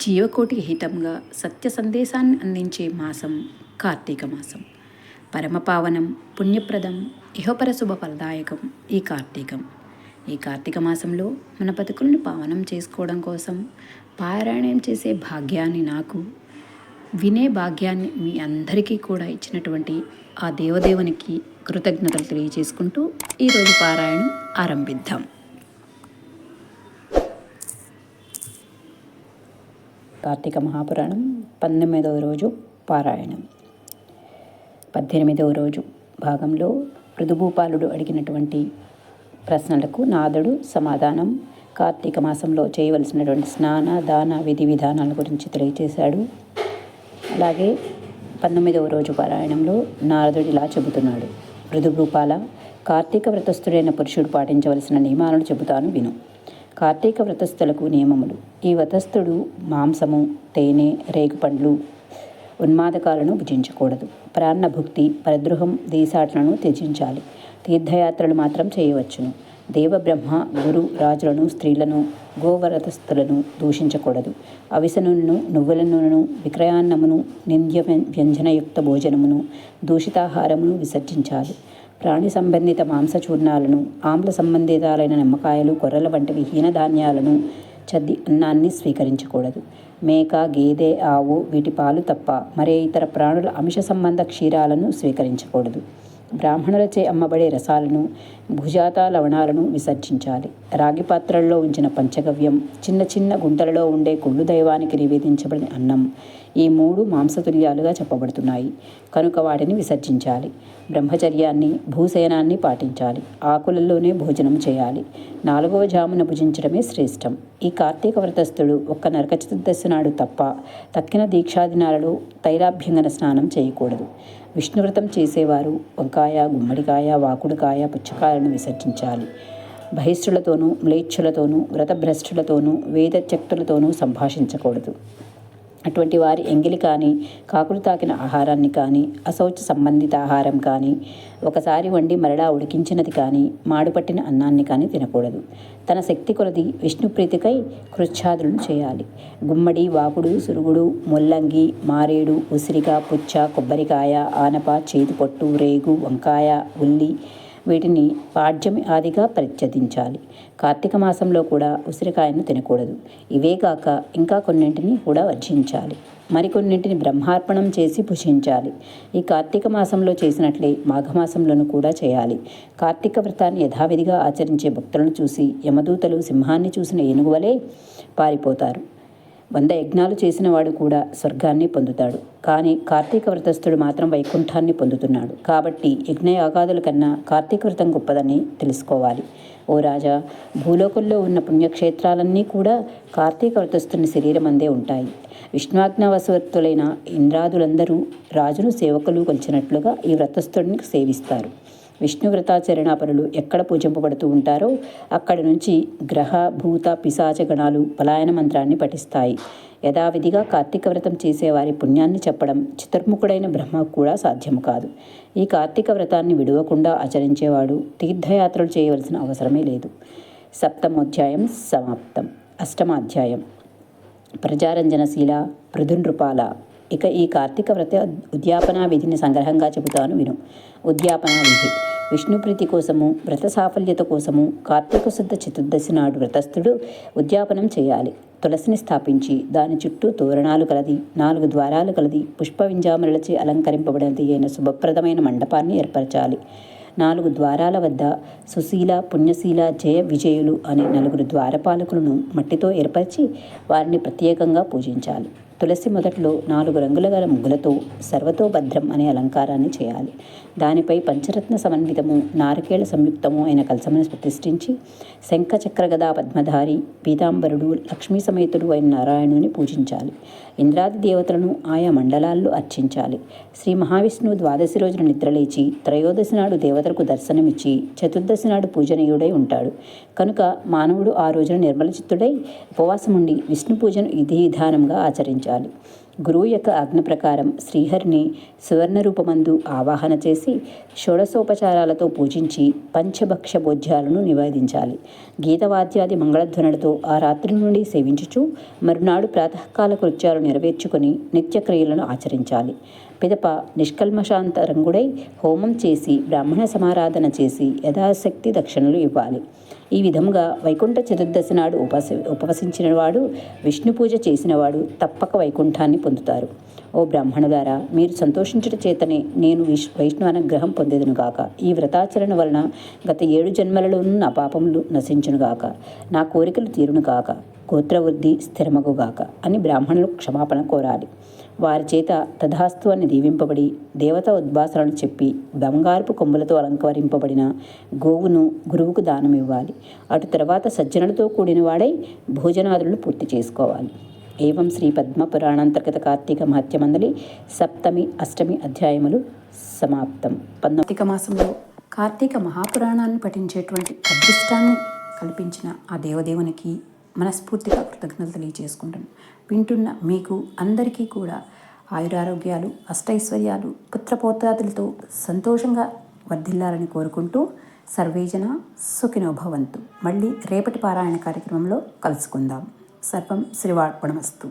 జీవకోటికి హితంగా సత్య సందేశాన్ని అందించే మాసం కార్తీక మాసం. పరమపావనం పుణ్యప్రదం ఇహపర శుభ ఫలదాయకం ఈ కార్తీకం. ఈ కార్తీక మాసంలో మన బతుకులను పావనం చేసుకోవడం కోసం పారాయణం చేసే భాగ్యాన్ని నాకు వినే భాగ్యాన్ని మీ అందరికీ కూడా ఇచ్చినటువంటి ఆ దేవదేవునికి కృతజ్ఞతలు తెలియజేసుకుంటూ ఈరోజు పారాయణం ఆరంభిద్దాం. కార్తీక మహాపురాణం పంతొమ్మిదవ రోజు పారాయణం. పద్దెనిమిదవ రోజు భాగంలో మృదుభూపాలుడు అడిగినటువంటి ప్రశ్నలకు నాదుడు సమాధానం కార్తీక మాసంలో చేయవలసినటువంటి స్నాన దాన విధి విధానాల గురించి తెలియజేశాడు అలాగే పంతొమ్మిదవ రోజు పారాయణంలో నారదుడు ఇలా చెబుతున్నాడు. మృదుభూపాల కార్తీక వ్రతస్థుడైన పురుషుడు పాటించవలసిన నియమాలను చెబుతాను విను. కార్తీక వ్రతస్థులకు నియమములు. ఈ వ్రతస్థుడు మాంసము తేనె రేగుపండ్లు ఉన్మాదకాలను భుజించకూడదు. ప్రాణభుక్తి పరద్రోహం దేశాట్లను త్యజించాలి. తీర్థయాత్రలు మాత్రం చేయవచ్చును. దేవబ్రహ్మ గురు రాజులను స్త్రీలను గోవరతస్థులను దూషించకూడదు. అవిసనులను నువ్వుల నూనెను విక్రయాన్నమును నింద్య వ్యంజనయుక్త భోజనమును దూషితాహారమును విసర్జించాలి. ప్రాణి సంబంధిత మాంసచూర్ణాలను ఆమ్ల సంబంధితాలైన నిమ్మకాయలు కొర్రల వంటివి హీనధాన్యాలను చద్ది అన్నాన్ని స్వీకరించకూడదు. మేక గేదె ఆవు వీటి పాలు తప్ప మరే ఇతర ప్రాణుల అంశ సంబంధ క్షీరాలను స్వీకరించకూడదు. బ్రాహ్మణులచే అమ్మబడే రసాలను భుజాత లవణాలను విసర్జించాలి. రాగి పాత్రల్లో ఉంచిన పంచగవ్యం చిన్న చిన్న గుంటలలో ఉండే కుళ్ళు దైవానికి నివేదించబడిన అన్నం ఈ మూడు మాంసతుల్యాలుగా చెప్పబడుతున్నాయి. కనుక వాటిని విసర్జించాలి. బ్రహ్మచర్యాన్ని భూశయనాన్ని పాటించాలి. ఆకులలోనే భోజనం చేయాలి. నాలుగవ జామున భుజించడమే శ్రేష్టం. ఈ కార్తీక వ్రతస్థుడు ఒక్క నరక చతుర్దశి నాడు తప్ప తక్కిన దీక్షాదినాలలో తైలాభ్యంగన స్నానం చేయకూడదు. విష్ణువ్రతం చేసేవారు. వంకాయ గుమ్మడికాయ వాకుడికాయ పుచ్చకాయలను విసర్జించాలి. బహిష్ఠులతోనూ మ్లేచ్ఛులతోనూ వ్రతభ్రష్టులతోనూ వేదత్యక్తులతోనూ సంభాషించకూడదు. అటువంటి వారి ఎంగిలి కానీ కాకులు తాకిన ఆహారాన్ని కానీ అశౌచ సంబంధిత ఆహారం కానీ ఒకసారి వండి మరలా ఉడికించినది కానీ మాడుపట్టిన అన్నాన్ని కానీ తినకూడదు. తన శక్తి కొలది విష్ణుప్రీతికై కృచ్ఛాదులను చేయాలి. గుమ్మడి వాకుడు సురుగుడు ముల్లంగి మారేడు ఉసిరిక పుచ్చ కొబ్బరికాయ ఆనప చేతిపొట్టు రేగు వంకాయ ఉల్లి వీటిని పాడ్యమి ఆదిగా పరిత్యజించాలి కార్తీక మాసంలో కూడా ఉసిరికాయను తినకూడదు. ఇవే కాక ఇంకా కొన్నింటిని కూడా వర్జించాలి. మరికొన్నింటిని బ్రహ్మార్పణం చేసి పుషించాలి ఈ కార్తీక మాసంలో చేసినట్లే మాఘమాసంలోనూ కూడా చేయాలి. కార్తీక వ్రతాన్ని యథావిధిగా ఆచరించే భక్తులను చూసి యమదూతలు సింహాన్ని చూసిన ఏనుగువలే పారిపోతారు. వంద యజ్ఞాలు చేసిన వాడు కూడా స్వర్గాన్ని పొందుతాడు. కానీ కార్తీక వ్రతస్థుడు మాత్రం వైకుంఠాన్ని పొందుతున్నాడు. కాబట్టి యజ్ఞయాగాదుల కన్నా కార్తీక వ్రతం గొప్పదని తెలుసుకోవాలి. ఓ రాజా భూలోకంలో ఉన్న పుణ్యక్షేత్రాలన్నీ కూడా కార్తీక వ్రతస్థుని శరీరం అందే ఉంటాయి. విష్ణువాజ్ఞావశవర్తులైన ఇంద్రాదులందరూ రాజును సేవకులు కొలిచినట్లుగా ఈ వ్రతస్థుడిని సేవిస్తారు. విష్ణువ్రతాచరణాపరులు ఎక్కడ పూజింపబడుతూ ఉంటారో అక్కడి నుంచి గ్రహ భూత పిశాచ గణాలు పలాయన మంత్రాన్ని పఠిస్తాయి. యథావిధిగా కార్తీక వ్రతం చేసేవారి పుణ్యాన్ని చెప్పడం చతుర్ముఖుడైన బ్రహ్మకు కూడా సాధ్యం కాదు. ఈ కార్తీక వ్రతాన్ని విడవకుండా ఆచరించేవాడు తీర్థయాత్రలు చేయవలసిన అవసరమే లేదు. సప్తమోధ్యాయం సమాప్తం. అష్టమాధ్యాయం. ప్రజారంజనశీల పృథునృపాల. ఇక ఈ కార్తీక వ్రత ఉద్యాపన విధిని సంగ్రహంగా చెబుతాను విను. ఉద్యాపనా విధి. విష్ణుప్రీతి కోసము వ్రత సాఫల్యత కోసము కార్తీక శుద్ధ చతుర్దశి నాడు వ్రతస్థుడు ఉద్యాపనం చేయాలి. తులసిని స్థాపించి దాని చుట్టూ తోరణాలు కలది నాలుగు ద్వారాలు కలది పుష్ప వింజామరలచే అలంకరింపబడినది అయిన శుభప్రదమైన మండపాన్ని ఏర్పరచాలి. నాలుగు ద్వారాల వద్ద సుశీల పుణ్యశీల జయ విజయులు అనే నలుగురు ద్వారపాలకులను మట్టితో ఏర్పరిచి వారిని ప్రత్యేకంగా పూజించాలి. తులసి మొదట్లో నాలుగు రంగుల గల ముగ్గులతో సర్వతో భద్రం అనే అలంకారాన్ని చేయాలి. దానిపై పంచరత్న సమన్వితము నారికేళ సంయుక్తము అయిన కలసమును ప్రతిష్ఠించి శంఖ చక్రగదా పద్మధారి పీతాంబరుడు లక్ష్మీ సమేతుడు అయిన నారాయణుని పూజించాలి. ఇంద్రాది దేవతలను ఆయా మండలాల్లో అర్చించాలి. శ్రీ మహావిష్ణువు ద్వాదశి రోజున నిద్రలేచి త్రయోదశి నాడు దేవతలకు దర్శనమిచ్చి చతుర్దశి నాడు పూజనీయుడై ఉంటాడు. కనుక మానవుడు ఆ రోజున నిర్మల చిత్తుడై ఉపవాసముండి విష్ణు పూజను విధి విధానంగా ఆచరించాలి. గురువు యొక్క ఆజ్ఞ ప్రకారం శ్రీహరిని సువర్ణ రూపమందు ఆవాహన చేసి షోడశోపచారాలతో పూజించి పంచభక్ష భోజ్యాలను నివేదించాలి. గీతవాద్యాది మంగళధ్వనులతో ఆ రాత్రి నుండి సేవించుచు మరునాడు ప్రాతకాల కృత్యాలు నెరవేర్చుకొని నిత్యక్రియలను ఆచరించాలి. పిదప నిష్కల్మశాంతరంగుడై హోమం చేసి బ్రాహ్మణ సమారాధన చేసి యథాశక్తి దక్షిణలు ఇవ్వాలి. ఈ విధంగా వైకుంఠ చతుర్దశి నాడు ఉపస ఉపవసించిన వాడు విష్ణు పూజ చేసినవాడు తప్పక వైకుంఠాన్ని పొందుతారు. ఓ బ్రాహ్మణులారా మీరు సంతోషించుట చేతనే నేను విష్ వైష్ణు అనుగ్రహం పొందేదను గాక. ఈ వ్రతాచరణ వలన గత ఏడు జన్మలలోనూ నా పాపములు నశించును గాక. నా కోరికలు తీరును గాక. గోత్రవృద్ధి స్థిరమగుగాక అని బ్రాహ్మణులు క్షమాపణ కోరాలి. వారి చేత తథాస్తు అని దీవింపబడి దేవత ఉద్భాసనలు చెప్పి బంగారపు కొమ్ములతో అలంకరింపబడిన గోవును గురువుకు దానం ఇవ్వాలి అటు తర్వాత సజ్జనులతో కూడిన వాడై భోజనాదులను పూర్తి చేసుకోవాలి. ఏవం శ్రీ పద్మ పురాణాంతర్గత కార్తీక మహత్యమందలి సప్తమి అష్టమి అధ్యాయములు సమాప్తం. పంతొమ్మిదిక మాసంలో కార్తీక మహాపురాణాన్ని పఠించేటువంటి అదృష్టాన్ని కల్పించిన ఆ దేవదేవునికి మనస్ఫూర్తిగా కృతజ్ఞతలు తెలియజేసుకుంటాను వింటున్న మీకు అందరికీ కూడా ఆయురారోగ్యాలు అష్టైశ్వర్యాలు పుత్రపోత్రాదులతో సంతోషంగా వర్ధిల్లాలని కోరుకుంటూ సర్వేజన సుఖినోభవంతు మళ్ళీ రేపటి పారాయణ కార్యక్రమంలో కలుసుకుందాం. సర్వం శ్రీవార్పణమస్తు